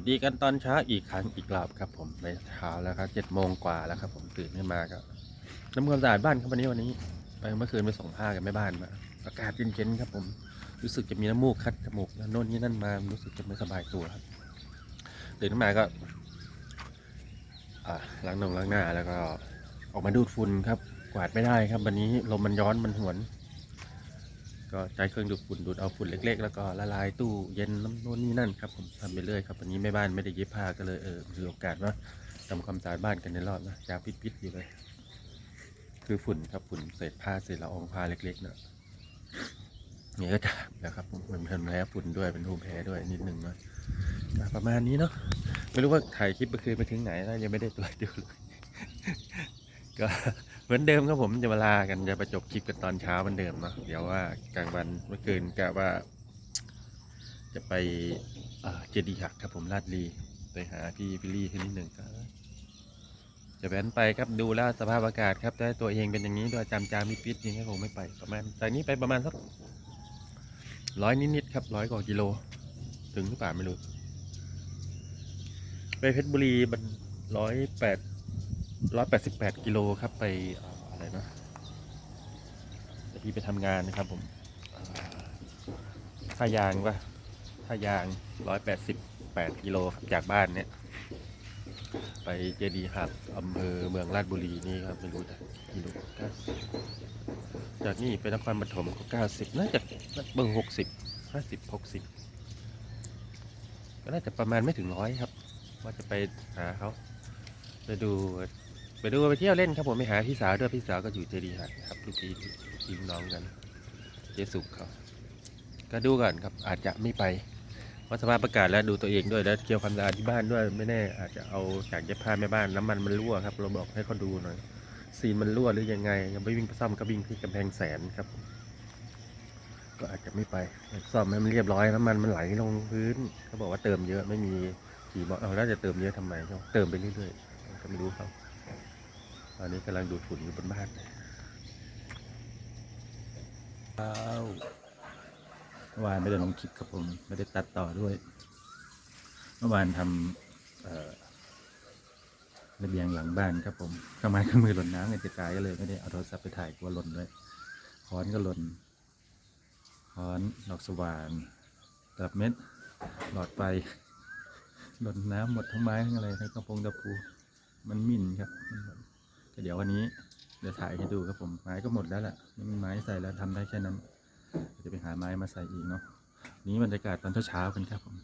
วัสดีกันตอนเช้าอีกครั้งอีกรอบครับผมในเช้าแล้วครับเจ็ดโมงกว่าแล้วครับผมตื่นขึ้นมาก็น้ำความสะอาดบ้านครับวันนี้วันนี้ ไปเมื่อคืนไปส่งผ้ากับแม่บ้านมาอากาศเย็นๆครับผมรู้สึกจะมีน้ำมูกคัดจมูกแล้วโน่นนี่นั่นมารู้สึกจะไม่สบายตัวครับตื่นขึ้นมาก็ล้างนงล้างหน้าแล้วก็ออกมาดูดฝุ่นครับ กวาดไม่ได้ครับ วันนี้ลมมันย้อนมันหวน ก็ใช้เครื่องดูดฝุ่นดูดเอาฝุ่นเล็ก ๆ แล้วก็ละลายตู้เย็นน้ำนู่นนี่นั่นครับผมทำไปเรื่อยครับวันนี้แม่บ้านไม่ได้เย็บผ้าก็เลยเออมีโอกาสว่าทำความสะอาดบ้านกันในรอบนะยาวปิดๆอยู่เลย คือฝุ่นครับฝุ่นเศษผ้าเศษละอองผ้าเล็กๆเนอะนี่ยก็จะนะครับผมมันเป็นแพ้ฝุ่นด้วยเป็นภูมิแพ้ด้วยนิดนึงเนาะอะประมาณนี้เนาะไม่รู้ว่าถ่ายคลิปเมื่อคืนไปถึงไหนแล้วยังไม่ได้ตัวจดูเลยก็ เหมือนเดิมครับผมจะมาลากันจะประจบคลิปกันตอนเช้าเหมือนเดิมเนาะเดี๋ยวว่ากลางวันเมื่อคืนกะว่า จะไปเจดีย์หักครับผมลาดลีไปหาพี่พิลลี่ขึ้นิดหนึ่งก็จะแว้นไปครับดูแล้วสภาพอากาศครับแต่ตัวเองเป็นอย่างนี้ด้วยจำจามิดปิดยังไงคงไม่ไปประมาณจากนี้ไปประมาณสักร้อยนิดๆครับร้อยกว่ากิโล ถึงหรือเปล่าไม่รู้ ไปเพชรบุรีมันร้อยแปด ร้อยแปดสิบแปดกิโลครับไปออะไรนะจะพี่ไปทำงานนะครับผมท่ายางปะท่ายางร้อยแปดสิบแปดกิโลครับจากบ้านเนี่ย ไปเจดีย์หักอำเภอเมืองราชบุรีนี่ครับไม่รู้จะกิโลเก้าสิบจากนี่ไปนครปฐมก็เก้าสิบน่าจะเบิ่งหกสิบห้าสิบหกสิบก็น่าจะประมาณไม่ถึงร้อยครับ ว่าจะไปหาเขาไปดู ไปดูไปเที่ยวเล่นครับผมไปหาพี่สาวด้วยพี่สาวก็อยู่เจดีย์หักครับพี่พี่พี่น้องกัน เจสุกเขาก็ดูก่อนครับอาจจะไม่ไปเพราะสภาพอากาศแล้วดูตัวเองด้วยแล้วเกี่ยวความสะอาดที่บ้านด้วยไม่แน่อาจจะเอาจากเย็บผ้าแม่บ้านน้ำมันมันรั่วครับเราบอกให้เขาดูหน่อยซีนมันรั่วหรือยังไงยังไม่วิ่งไปซ่อมก็วิ่งที่กำแพงแสนครับ ก็อาจจะไม่ไปซ่อมให้มันเรียบร้อยน้ำมันมันไหลลงพื้นเขาบอกว่าเติมเยอะไม่มีกี่บอกเอาแล้วจะเติมเยอะทำไมเขาเติมไปเรื่อยๆก็ไม่รู้เขา ตอนนี้กำลังดูดฝุ่นอยู่บนบ้านว้าวเมื่อวานไม่ได้ลงคลิปครับผมไม่ได้ตัดต่อด้วย เมื่อวานทำระเบียงหลังบ้านครับผมเครื่องไม้เครื่องมือหล่นน้ำเงินกระจายก็เลยไม่ได้เอาโทรศัพท์ไปถ่ายกลัวหล่นด้วยค้อนก็หล่นค้อนดอกสว่านตับเม็ดหลอดไฟหล่นน้ำหมดทั้งไม้ทั้งอะไรทั้งกระพงตะปูมันมิ่นครับมันหล่น ดี๋ยววันนี้เดี๋ยวถ่ายให้ดูครับผมไม้ก็หมดแล้วแหละไม่มีไม้ใส่แล้วทำได้แค่นั้น จะไปหาไม้มาใส่อีกเนาะนี้บรรยากาศตอนเช้าๆกันครับผม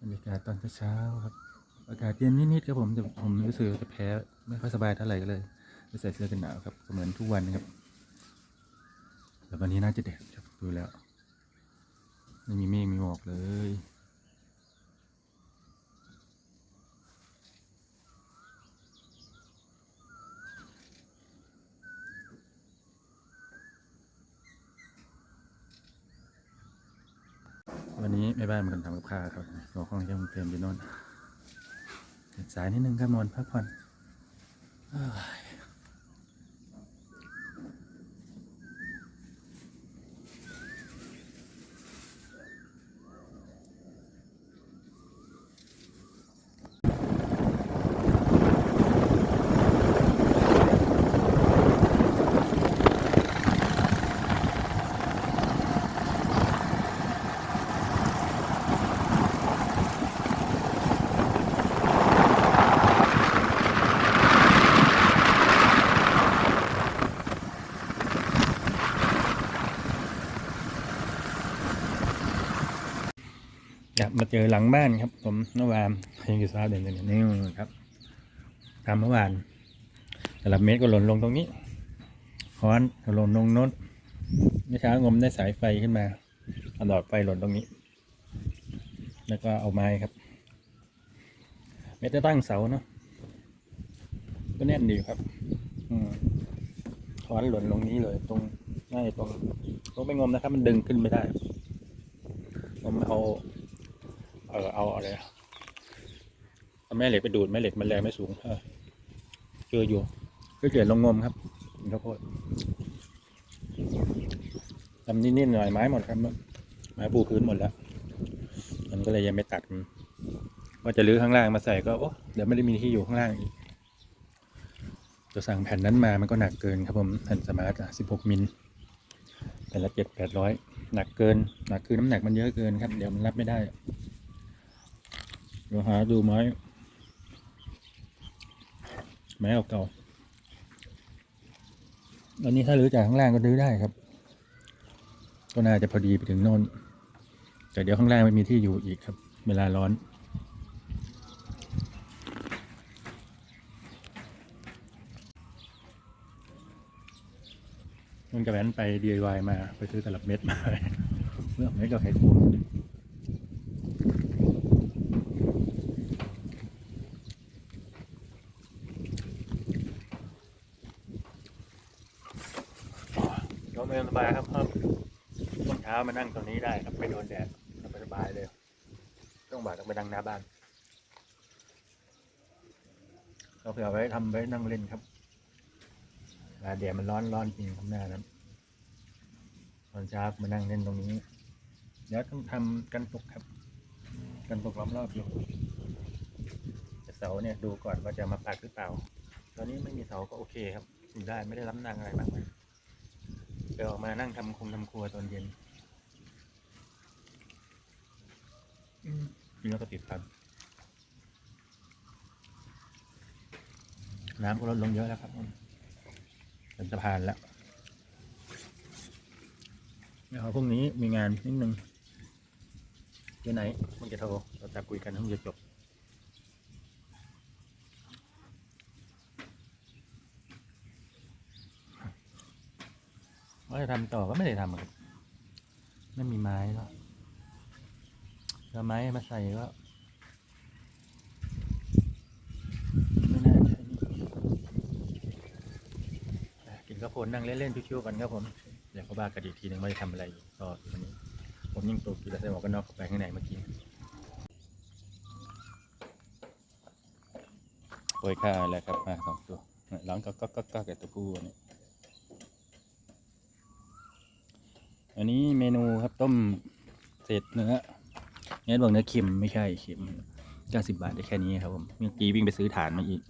บรรยากาศตอนเช้าๆครับอากาศเย็นนิดๆครับผมแต่ผมรู้สึกจะแพ้ไม่ค่อยสบายเท่าไหร่ก็เลยไปใส่เสื้อกันหนาวครับเหมือนทุกวันนะครับแต่วันนี้น่าจะแดดครับดูแล้ว ไม่มีเมฆมีหมอกเลย วันนี้แม่บ้านมันกำลังทำกับข้าวครับหัวข้องที่มันเตรียมไปโน่นสายนิดนึงครับนอนพักผ่อน เจอหลังบ้านครับ ผมเมื่อวานยังอยู่สภาพเดิมกันอยู่นี่ครับทำเมื่อวานแต่ละเมตรก็หล่นลงตรงนี้ค้อนหล่นลงโน้นเมื่อเช้างมได้สายไฟขึ้นมาเอาหลอดไฟหล่นตรงนี้ แล้วก็เอาไม้ครับไม่ได้ตั้งเสาเนาะก็แน่นดีครับ อืมค้อนหล่นลงนี้เลย ตรงง่ายตรงลงไปงมนะครับ มันดึงขึ้นไม่ได้งมเอา เออเอาอะไรอะเอาแม่เหล็กไปดูดแม่เหล็กมันแรงไม่สูงเออเจออยู่ก็เกลียดลงงมครับข้าวโพดทำนิดๆหน่อยไม้หมดครับไม้ปูพื้นหมดแล้วตอนนี้ก็เลยยังไม่ตัดมันว่าจะรื้อข้างล่างมาใส่ก็โอ้เดี๋ยวไม่ได้มีที่อยู่ข้างล่างอีกจะสั่งแผ่นนั้นมามันก็หนักเกินครับผมแผ่นสมาร์ทอะ16มิลแผ่นละเจ็ดแปดร้อยหนักเกินหนักคือน้ำหนักมันเยอะเกินครับ เดี๋ยวมันรับไม่ได้เดี๋ยวหาดูไม้ ไม้เก่าอันนี้ถ้ารื้อจากข้างล่างก็รื้อได้ครับ ก็น่าจะพอดีไปถึงโน่น แต่เดี๋ยวข้างล่างไม่มีที่อยู่อีกครับ เวลาร้อนมันจะแว้นไป DIY มา ไปซื้อตลับเม็ดมาเมื่อเม็ดก็ไขควงลมเย็นสบายครับครับต้นเช้า มานั่งตรงนี้ได้ครับไปโดนแดดสบายเลยต้องบ่ายต้องไปดังหน้าบ้านเราเผื่อไว้ทำไว้นั่งเล่นครับเวลาแดดมันร้อนร้อนจริงข้างหน้านั้นตอนเช้ามานั่งเล่นตรงนี้เดี๋ยวต้องทำกันตกครับ กันตกล้อมรอบอยู่เสาเนี่ยดูก่อนว่าจะมาปักหรือเปล่า ตอนนี้ไม่มีเสาก็โอเคครับอยู่ได้ไม่ได้ล้ำนังอะไรมากมายเดี๋ยวออกมานั่งทำคงทำครัวตอนเย็น อืมนี่แล้วก็ติดพัน น้ำก็ลดลงเยอะแล้วครับเป็นสะพานแล้วเดี๋ยวพรุ่งนี้มีงานนิดนึงเดี๋ยวไหนมันจะโทรเราจะคุยกันทั้งจะจบว่าจะทำต่อก็ไม่ได้ทำอะครับไม่มีไม้แล้ว แล้วไม้มาใส่ก็ไม่น่าใช่นี่กินข้าวโพดนั่งเล่นๆชิวๆกันครับผม เดี๋ยวเขาบ้ากันอีกทีหนึงว่าจะทำอะไรอีกก็วันนี้ ผมยิ่งตัวกินแล้วใส่หมวกกันน็อกไปข้างในเมื่อกี้โปรยข้าแล้วครับมาสองตัวร้องก็ก็ก็ก็กับตัวผู้อันนี้อันนี้เมนูครับต้มเศษเนื้อ เนื้อบอกเนื้อเค็มไม่ใช่เค็มเก้าสิบบาทได้แค่นี้ครับผมเมื่อกี้วิ่งไปซื้อฐานมาอีก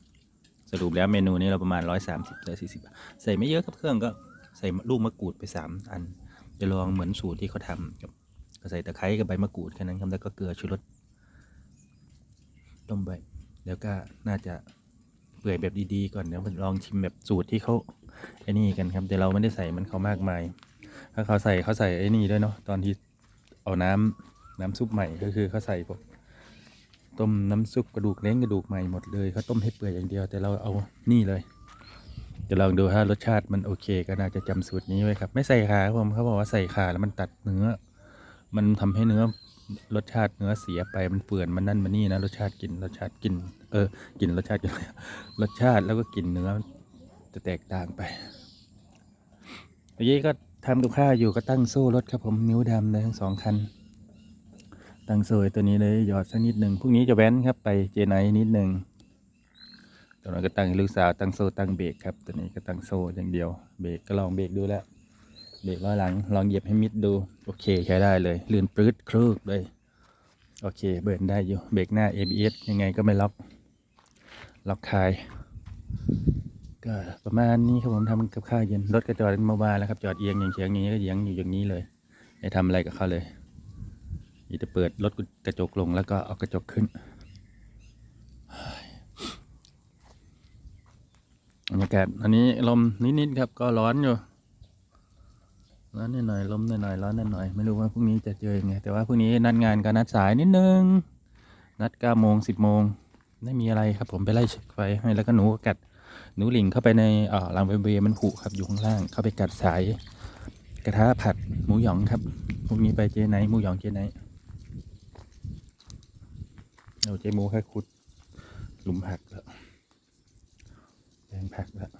สรุปแล้วเมนูนี้เราประมาณร้อยสามสิบร้อยสี่สิบาทใส่ไม่เยอะครับเครื่องก็ใส่ลูกมะกรูดไปสามอันจะลองเหมือนสูตรที่เขาทำครับก็ใส่ตะไคร้กับใบมะกรูดแค่นั้นครับแล้วก็เกลือชูรสต้มไปแล้วก็น่าจะเปื่อยแบบดีๆก่อนเดี๋ยวลองชิมแบบสูตรที่เขาไอ้นี่กันครับ แต่เราไม่ได้ใส่มันเขามากมาย ถ้าเขาใส่เขาใส่ไอ้นี่ด้วยเนาะตอนที่เอาน้ำ น้ำซุปใหม่ก็คือเขาใส่พวกต้มน้ำซุปกระดูกเล้งกระดูกใหม่หมดเลยเขาต้มให้เปื่อยอย่างเดียวแต่เราเอานี่เลยจะลองดูถ้ารสชาติมันโอเค ก็น่าจะจำสูตรนี้ไว้ครับ ไม่ใส่ขาครับผมเขาบอกว่าใส่ขาแล้วมันตัดเนื้อ มันทำให้เนื้อรสชาติเนื้อเสียไปมันเปื่อนมันนั่นมันนี่นะรสชาติกินรสชาติกิน เออกลิ่นรสชาติรสชาติแล้วก็กลิ่นเนื้อจะแตกต่างไปเมื่อกี้ก็ทำกับข้าวอยู่ก็ตั้งโซ่รถครับผมนิ้วดำเลยทั้งสองคัน ตั้งโซ่ตัวนี้เลยหยอดสักนิดหนึ่งพรุ่งนี้จะแว้นครับไปเจไนนิดหนึ่งตอนนั้นก็ตั้งลูกสาวตั้งโซ่ตั้งเบรกครับตัวนี้ก็ตั้งโซ่อย่างเดียวเบรกก็ลองเบรกดูแล้วเบรกล้อหลังลองเหยียบให้มิดดูโอเคใช้ได้เลยลื่นปลื้ดครึกเลยโอเคเบิร์นได้อยู่เบรกหน้า ABS ยังไงก็ไม่ล็อกล็อกคายก็ประมาณนี้ครับผมทำกับข้าวเย็นรถก็จอดเมื่อวานแล้วครับจอดเอียงอย่างเฉียงอย่างนี้ก็เอียงอยู่อย่างนี้เลยไม่ทำอะไรกับเขาเลย นี่จะเปิดรถกระจกลงแล้วก็เอากระจกขึ้นบรรยากาศอันนี้ลมนิดๆครับก็ร้อนอยู่ร้อนนิดหน่อยลมนิดหน่อยร้อนนิดหน่อยไม่รู้ว่าพรุ่งนี้จะเจอยังไงแต่ว่าพรุ่งนี้นัดงานก็นัดสายนิดนึงนัดเก้าโมงสิบโมงไม่มีอะไรครับผมไปไล่เช็คไฟให้แล้วก็หนูก็กัดหนูหลิงเข้าไปในอ่อรังเบเบมันผุครับอยู่ข้างล่าง เข้าไปกัดสาย กระทะผัดหมูหยองครับพรุ่งนี้ไปเจไนหมูหยองเจไน เอาเจมูแค่คุด หลุมผักแล้วแปลงผักแล้ว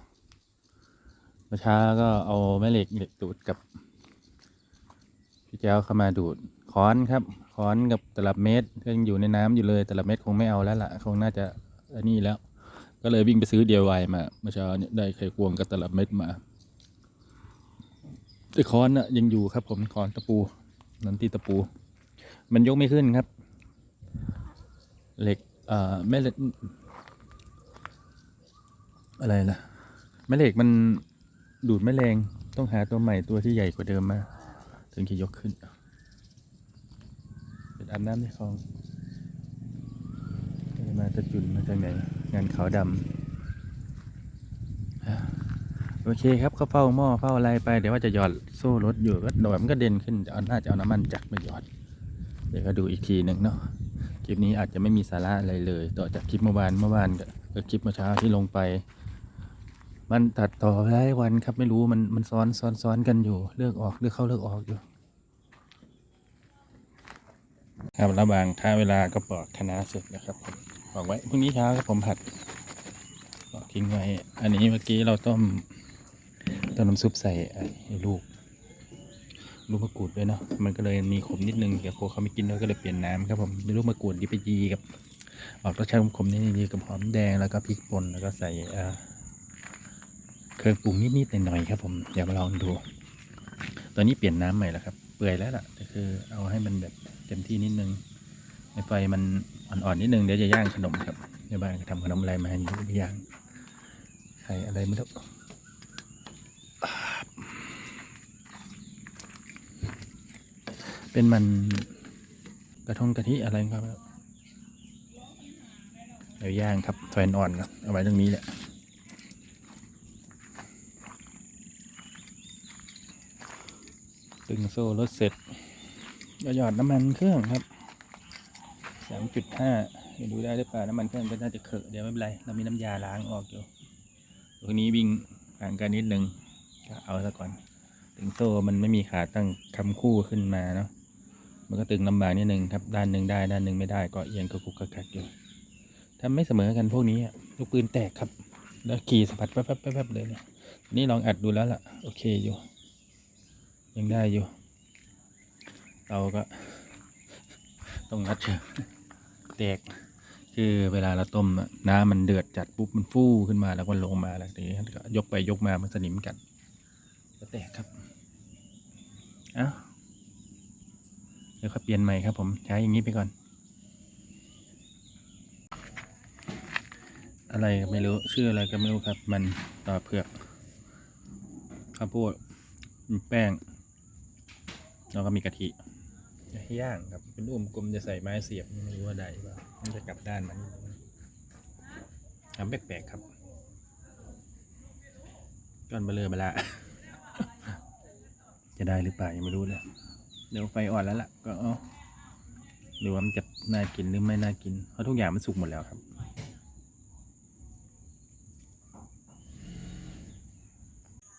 เมื่อเช้าก็เอาแม่เหล็กเหล็กดูดกับ พี่แจ้วเข้ามาดูดค้อนครับค้อนกับตลับเมตรยังอยู่ในน้ำอยู่เลยตลับเมตรคงไม่เอาแล้วล่ะ คงน่าจะอันนี้แล้ว ก็เลยวิ่งไปซื้อเดียวไวมาเมื่อเช้าเนี่ยได้ไข่ควงกับตลับเมตรมาแต่ค้อนน่ะยังอยู่ครับผมค้อนตะปูนันที่ตะปู มันยกไม่ขึ้นครับ เหล็กเอ่อแม่เหล็กอะไรล่ะแม่เหล็กมันดูดแม่แรงต้องหาตัวใหม่ตัวที่ใหญ่กว่าเดิมมา ถึงจะยกขึ้นเป็นอาบน้ำในคลองมาตะจุนมาจากไหนงานขาวดำโอเคครับเขาเฝ้าหม้อเฝ้าอะไรไปเดี๋ยวว่าจะหยอดโซ่รถอยู่ก็โดดมันก็เด่นขึ้นเอาน่าจะเอาน้ำมันจักรมาหยอด เดี๋ยวก็ดูอีกทีหนึ่งเนาะ คลิปนี้อาจจะไม่มีสาระอะไรเลย ต่อจากคลิปเมื่อวานเมื่อวานกับคลิปเมื่อเช้าที่ลงไป มันตัดต่อหลายวันครับไม่รู้มันมันซ้อนซ้อนซ้อนกันอยู่ เลือกออกเลือกเข้าเลือกออกอยู่ครับระหว่างถ้าเวลาก็ปอกคณะเสร็จนะครับผมบอกไว้พรุ่งนี้เช้าก็ผมผัดปอกทิ้งไว้ อันนี้เมื่อกี้เราต้มต้มน้ำซุปใส่ลูก ลูกมะกรูดด้วยเนาะมันก็เลยมีขมนิดนึงเดี๋ยวโคเขาไม่กินด้วก็เลยเปลี่ยนน้ำครับผมลูกมะกรูดดีไปยีกับออกรสชาติขมๆนิดๆกับหอมแดงแล้วก็พริกป่นแล้วก็ใส่เครื่องปรุงนิดๆหน่อยๆครับผมเดี๋ยวมาลองดู ตอนนี้เปลี่ยนน้ำใหม่แล้วครับ เปื่อยแล้วล่ะแต่คือเอาให้มันแบบเต็มที่นิดนึงในไฟมันอ่อนๆนิดนึงเดี๋ยวจะย่างขนมครับในบ้านทำขนมอะไรมาให้ดูย่างไข่อะไรไม่รู้ เป็นมันกระทงกะทิอะไรครับเดี๋ยวย่างครับไฟอ่อนครับเอาไว้ตรงนี้แหละตึงโซ่รถเสร็จก็หยอดน้ำมันเครื่องครับสามจุดห้าดูได้หรือเปล่าน้ำมันเครื่องก็น่าจะเขอะเดี๋ยวไม่เป็นไร เรามีน้ำยาล้างออกอยู่ตรงนี้วิ่งห่างกันนิดนึงก็เอาซะก่อนตึงโซ่มันไม่มีขาตั้งคำคู่ขึ้นมาเนาะ มันก็ตึงลำบากนิดนึงครับ ด้านหนึ่งได้ ด้านหนึ่งไม่ได้ ก็เอียงกระกุกกระกักอยู่ถ้าไม่เสมอกันพวกนี้ลูกปืนแตกครับ แล้วขี่สะพัดแป๊บๆแป๊บๆเลยเนี่ยนี่ลองอัดดูแล้วล่ะ โอเคอยู่ ยังได้อยู่ เราก็ ต้องงัดเชือกแตกคือเวลาเราต้มน้ำมันเดือดจัดปุ๊บมันฟูขึ้นมาแล้วก็ลงมาแล้วทีนี้ก็ยกไปยกมามันสนิมกันก็แตกครับอ้า ดี๋ยวค่อยเปลี่ยนใหม่ครับผมใช้อย่างนี้ไปก่อน อะไรก็ไม่รู้ชื่ออะไรก็ไม่รู้ครับ มันต่อเผือกข้าวโพดแป้ง แล้วก็มีกะทิย่างครับ เป็นอุ้มกลมจะใส่ไม้เสียบไม่รู้ว่าใดว่ามันจะกลับด้านมันทำแปลกๆครับก้อนเบลอเบลาจะได้หรือเปล่ายังไม่รู้เลย เดี๋ยวไฟอ่อนแล้วล่ะ ก็เอาดูว่ามันจะน่ากินหรือไม่น่ากิน เพราะทุกอย่างมันสุกหมดแล้วครับ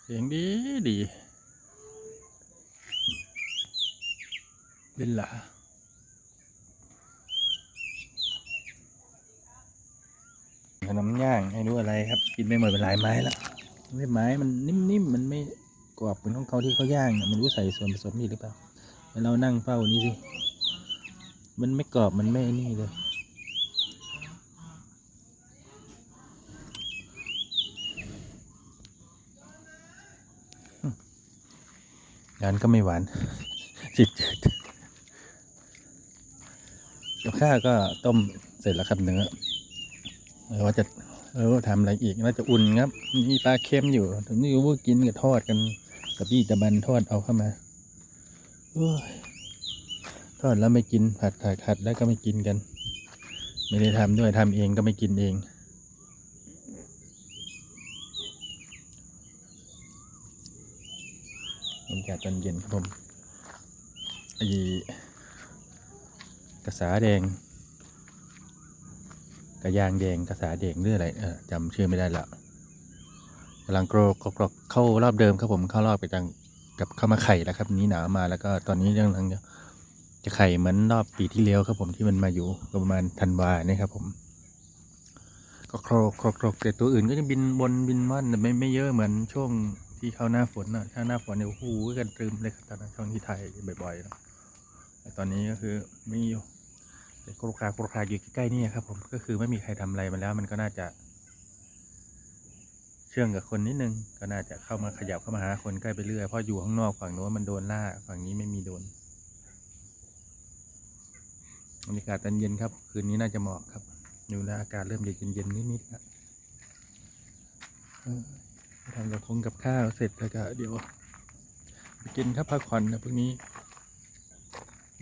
เสียงดีดีเป็นหล่ะขนมย่างให้ดูอะไรครับ กินไปหมดเป็นหลายไม้แล้วไม่ไม้มันนิ่มๆ มันไม่กรอบเหมือนของเขาที่เขาย่างเนี่ยมันรู้ใส่ส่วนผสมนี่หรือเปล่า เรานั่งเฝ้านี่สิ มันไม่กรอบมันไม่นี่เลยงานก็ไม่หวานจิตจืดกับข้าก็ต้มเสร็จแล้วครับเนื้อเออว่าจะเออทำอะไรอีกน่าจะอุ่นครับ มีปลาเค็มอยู่ ถึงนี่ว่ากินกับทอดกัน กับพี่ตะบันทอดเอาเข้ามา ทอดแล้วไม่กินผัดผัดผัดแล้วก็ไม่กินกัน ไม่ได้ทำด้วยทำเองก็ไม่กินเอง บรรยากาศตอนเย็นครับผมไอ้กระสาแดงกระยางแดงกระสาแดงหรืออะไรเออจำชื่อไม่ได้ละกำลังโกรกกรอกเข้ารอบเดิมครับผมเข้ารอบไปจัง กับเข้ามาไข่แล้วครับนี้หนาวมาแล้วก็ตอนนี้ยังกำลังจะไข่เหมือนรอบปีที่แล้วครับผมที่มันมาอยู่ประมาณธันวาเนี่ยครับผมก็โครกโครกโครกแต่ตัวอื่นก็จะบินบนบินว่อนแต่ไม่ไม่เยอะเหมือนช่วงที่เข้าหน้าฝนนะถ้าหน้าฝนเนี่ยโอ้โหกันตรึมเลยครับตอนนั้นช่วงที่ไทยบ่อยๆนะแต่ตอนนี้ก็คือไม่อยู่แต่โครกคาโครกคาอยู่ใกล้ๆนี่ครับผมก็คือไม่มีใครทำอะไรมันแล้ว มันก็น่าจะ ชื่องกับคนนิดนึง ก็น่าจะเข้ามาขยับเข้ามาหาคนใกล้ไปเรื่อยเพราะอยู่ข้างนอกฝั่งโน้นมันโดนล่าฝั่งนี้ไม่มีโดนบรรยากาศตอนเย็นครับ คืนนี้น่าจะเหมาะครับ อยู่แล้วอากาศเริ่มเย็นเย็นๆนิดๆครับทำกับคงกับข้าวเสร็จแล้วก็เดี๋ยวไปกินครับพักผ่อนนะพรุ่งนี้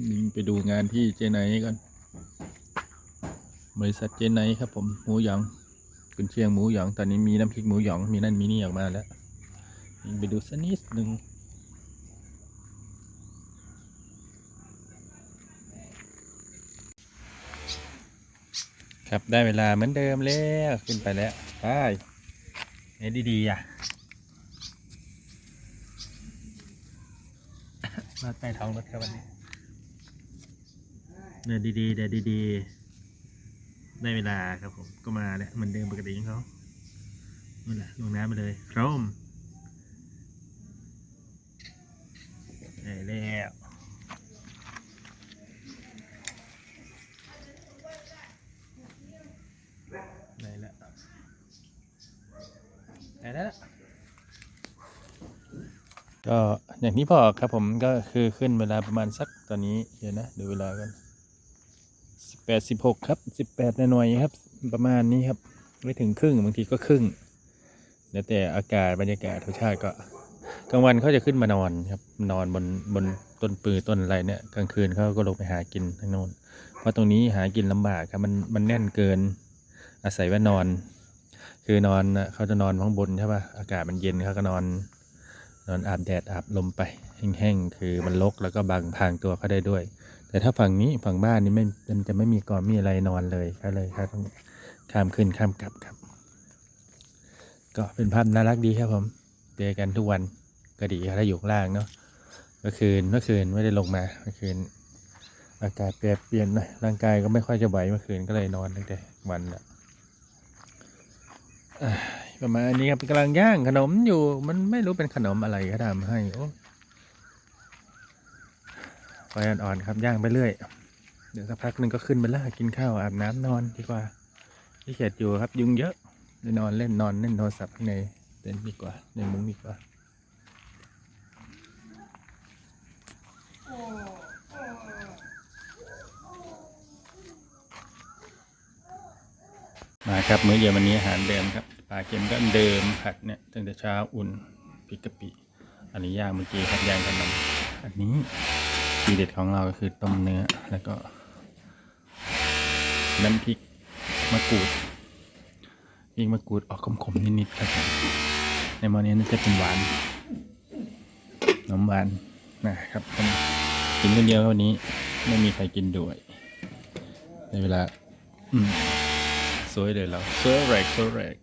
บินไปดูงานที่เจไนก่อนบริษัทเจไนครับผมหมูหยอง กุนเชียงหมูหยองตอนนี้มีน้ำพริกหมูหยองมีนั่นมีนี่ออกมาแล้วไปดูสักนิดหนึ่งครับได้เวลาเหมือนเดิมแล้วขึ้นไปแล้วไปเอ้ดีๆอะมาใต้ท้องรถครับวันนี้เดินดีๆเดินดีๆ ได้เวลาครับผมก็มาแล้วเหมือนเดิมปกติของเขานู่นแหละลงน้ำไปเลยพร้อมได้แล้วได้แล้วได้แล้วก็อย่างที่บอกครับผมก็คือขึ้นเวลาประมาณสักตอนนี้เดี๋ยวนะดูเวลากัน แปดสิบหกครับสิบแปดหน่วยครับ ประมาณนี้ครับ ไม่ถึงครึ่งบางทีก็ครึ่งแล้วแต่อากาศบรรยากาศธรรมชาติก็กลางวันเขาจะขึ้นมานอนครับ นอนบนบนต้นปือต้นอะไรเนี่ยกลางคืนเขาก็ลงไปหากินทางโน้นเพราะตรงนี้หากินลำบากครับมันมันแน่นเกิน อาศัยว่านอน คือนอนเขาจะนอนข้างบนใช่ป่ะอากาศมันเย็นเขาก็นอน นอนอาบแดดอาบลมไปแห้งๆคือมันรกแล้วก็บังพรางตัวเขาได้ด้วย แต่ถ้าฝั่งนี้ฝั่งบ้านนี้ไม่มันจะไม่มีกอนมีอะไรนอนเลยก็เลยครับข้ามขึ้นข้ามกลับครับ ก็เป็นภาพน่ารักดีครับผมเจอกันทุกวันก็ดีครับถ้าอยู่ล่างเนาะเมื่อคืนเมื่อคืนไม่ได้ลงมาเมื่อคืนอากาศแปรเปลี่ยนหน่อยร่างกายก็ไม่ค่อยจะไหวเมื่อคืนก็เลยนอนตั้งแต่วันละอ่าประมาณนี้ครับกำลังย่างขนมอยู่มันไม่รู้เป็นขนมอะไรก็ทำให้โอ้ ไฟอ่อนๆครับย่างไปเรื่อย เดี๋ยวสักพักหนึ่งก็ขึ้นไปแล้วกินข้าวอาบน้ำนอนดีกว่าที่เขียดอยู่ครับยุงเยอะนอนเล่นนอนเล่นโทรศัพท์ในเต็นท์ดีกว่าในมุ้งดีกว่ามาครับมื้อเย็นวันนี้อาหารเดิมครับปลาเค็มก็เดิมผัดเนี่ยตั้งแต่เช้าอุ่นพริกกะปิอันนี้ย่างเมื่อกี้ครับย่างกันนำอันนี้ ทีเด็ดของเราก็คือต้มเนื้อแล้วก็น้ำพริกมะกรูดพริกมะกรูดออกขมๆนิดๆครับในหม้อนี้น่าจะเป็นหวานน้ำหวานนะครับกินคนเดียววันนี้ไม่มีใครกินด้วย ในเวลาสวยเลยเราสวยแรกสวยแรก